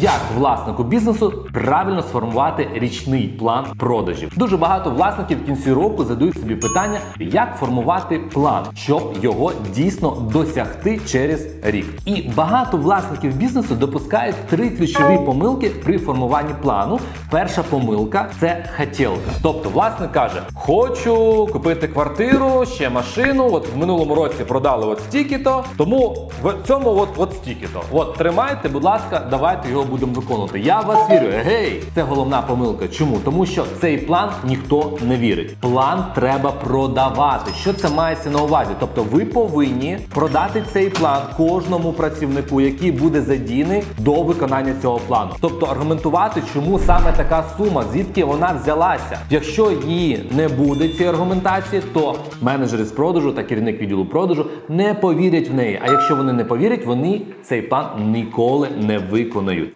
як власнику бізнесу правильно сформувати річний план продажів. Дуже багато власників в кінці року задають собі питання, як формувати план, щоб його дійсно досягти через рік. І багато власників бізнесу допускають три ключові помилки при формуванні плану. Перша помилка це хотілка. Тобто власник каже: Хочу купити квартиру, ще машину. От в минулому році продали от стільки-то, тому в цьому от, от стільки-то. От тримайте, будь ласка, давайте його будемо виконувати. Я в вас вірю. Гей, це головна помилка. Чому? Тому що цей план ніхто не вірить. План треба продавати. Що це мається на увазі? Тобто, ви повинні продати цей план кожному працівнику, який буде задійний до виконання цього плану. Тобто аргументувати, чому саме така сума, звідки вона взялася. Якщо її не буде цієї аргументації, то менеджери з продажу та керівник відділу продажу не повірять в неї. А якщо вони не повірять, вони цей план ніколи не виконають.